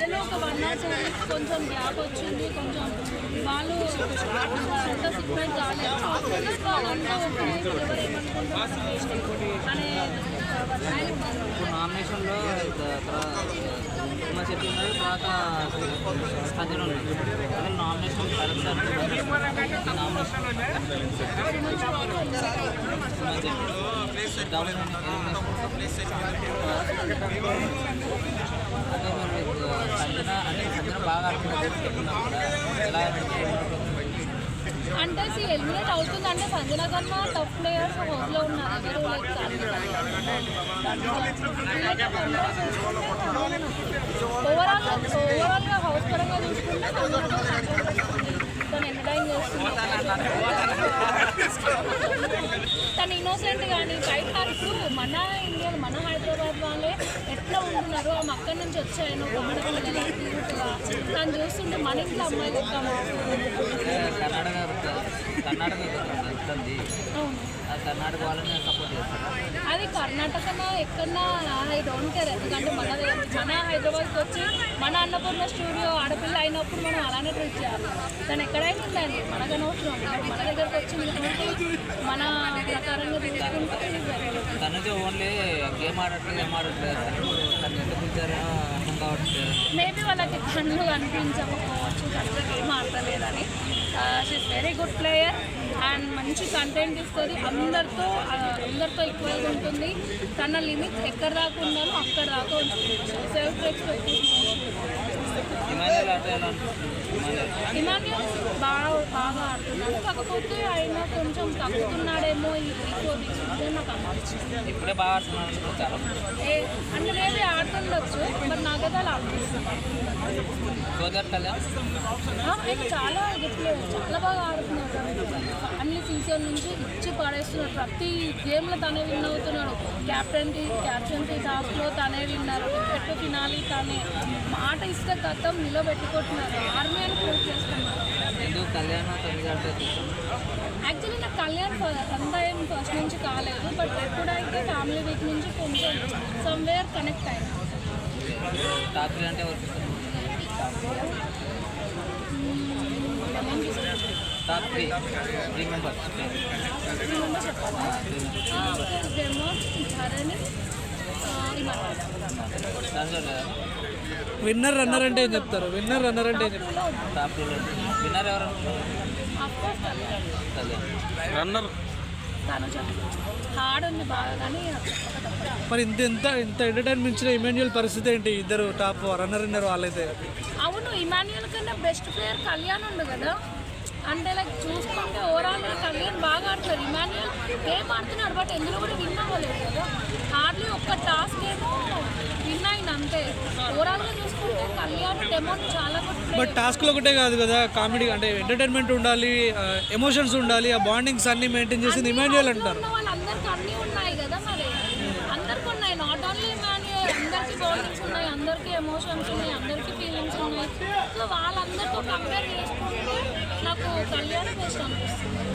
మధ్యలో ఒక one two weeks కొంచెం గ్యాప్ వచ్చింది కొంచెం వాళ్ళు అంత సిగ్మెంట్ కాలేదు వాళ్ళంతా ఓకే ఎవరు ఏమనుకుంటారు అనే నామినేషన్లో సినిమా చెట్టు ఉన్నారు తర్వాత సంజన ఉన్నారు. అదే నామినేషన్ కరెక్ట్ నామినేషన్ చెట్టు డౌన్ అదే మరి అంటే బాగా ఎలా అంటే సి ఎలిమినేట్ అవుతుంది అంటే సంజన కన్నా టఫ్ ప్లేయర్స్ హౌస్లో ఉన్నారు. ఎవరు ఓవరాల్ ఓవరాల్గా హౌస్ పరంగా చూసుకుంటే తను ఎంటర్టైన్ చేస్తుంది. తను ఇన్నోసెంట్ కానీ బయట ఇప్పుడు మన ఇండియా మన హైదరాబాద్ వాళ్ళే ఎట్లా ఉంటున్నారు? ఆ అక్కడి నుంచి వచ్చాయను తను చూస్తుంటే మన ఇంట్లో అమ్మాయి లెక్క కర్ణాటక కర్ణాటక వస్తుంది అవును ఆ కర్ణాటక వాళ్ళని సపోర్ట్ చేస్తారా. అది కర్ణాటకనా ఎక్కడన్నా ఐ డోంట్ కేర్. ఎందుకంటే మన మన హైదరాబాద్కి వచ్చి మన అన్నపూర్ణ స్టూడియో ఆడపిల్ల అయినప్పుడు మనం అలానే ట్రీట్ చేయాలి. తను ఎక్కడైనా ఉండాలి. మనకు అనవసరం మన దగ్గరకు కాబట్టి మన ప్రకారంగా తీసుకుంటే. తనకి ఓన్లీ గేమ్ ఆడట్లేదు ఏం ఆడట్లేదు మేబీ వాళ్ళకి కళ్ళు కనిపించకపోవచ్చు కరెక్ట్గా ఏం ఆడతలేదని she's very good player and మంచి కంటెంట్ ఇస్తుంది. అందరితో అందరితో ఈక్వల్గా ఉంటుంది. తన లిమిట్ ఎక్కడ దాకా ఉండాలో అక్కడ దాకా ఉంటుంది సెల్ఫ్ ఎక్స్పెక్టేషన్ ఇమాన్యుల్ బాగా బాగా ఆడుతున్నాడు. కాకపోతే ఆయన కొంచెం తగ్గుతున్నాడేమో ఈ త్రీ ఫోర్ వీక్స్ నాకు ఇప్పుడే బాగా ఆడుతున్నాడు ఏ అంటే మేబీ ఆడుతుండొచ్చు మరి నాకైతే అలా అనిపిస్తుంది సోదర్ కళ్యాణ్? ఆ, ఆయన చాలా గట్టిగా చాలా బాగా ఆడుతున్నాడు. అన్ని సీజన్ నుంచి ఇచ్చి పడేస్తున్నాడు. ప్రతి గేమ్లో తనే విన్ అవుతున్నాడు. క్యాప్టెన్టీ క్యాప్టెన్సీ టాస్క్లో తనే విన్నారు. పెట్టు ఫినాలి తనే. మాట ఇస్తే గతం నిలబెట్టుకుంటున్నారు. ఆర్మీ అని ప్రూవ్ చేస్తున్నారు. యాక్చువల్లీ నాకు కళ్యాణ్ అంత ఏం ఫస్ట్ నుంచి కాలేదు బట్ ఎప్పుడైతే ఫ్యామిలీ వీక్ నుంచి కొంచెం సమ్వేర్ కనెక్ట్ అయింది top three three members Dharani దాంట్లో విన్నర్ రన్నర్ అంటే ఏం చెప్తారు? విన్నర్ రన్నర్ అంటే ఏం చెప్తారు? విన్నర్ ఎవరు రన్నర్. మరి ఇంత ఎంత ఇంత ఎంటర్టైన్మెంట్ ఇచ్చిన ఇమాన్యువల్ పరిస్థితి ఏంటి? ఇద్దరు టాప్ రన్నర్ విన్నర్ వాళ్ళైతే? అవును ఇమాన్యుయల్ కన్నా బెస్ట్ ప్లేయర్ కళ్యాణ్ ఉంది కదా. అంటే లైక్ చూసుకుంటే ఓవరాల్ కళ్యాణ్ బాగా ఆడుతారు ఇమాన్యుయల్ ఏం ఆడుతున్నాడు? బట్ ఎందులో కూడా విన్ అవ్వలేదు కదా. హార్డ్లీ ఒక్క టాస్క్ అంతే ఓవరాల్గా చూసుకుంటే కళ్యాణ్ డెమోన్ చాలా గుడ్ బట్ టాస్క్లో ఒకటే కాదు కదా కామెడీ అంటే ఎంటర్టైన్మెంట్ ఉండాలి ఎమోషన్స్ ఉండాలి ఆ బాండింగ్స్ అన్ని మెయింటైన్ చేసింది ఇమాన్యువల్ అంటారు. ఉన్న వాళ్ళందరికీ అన్నీ ఉన్నాయి కదా మరి? అందరికీ ఉన్నాయి. నాట్ ఓన్లీ మాన్యువల్ అందరికీ బాండింగ్స్ ఉన్నాయి అందరికీ ఎమోషన్స్ ఉన్నాయి అందరికీ ఫీలింగ్స్ ఉన్నాయి. సో వాళ్ళందరితో కంపేర్ చేసుకుంటే నాకు కళ్యాణ్ బెస్ట్ అనిపిస్తుంది.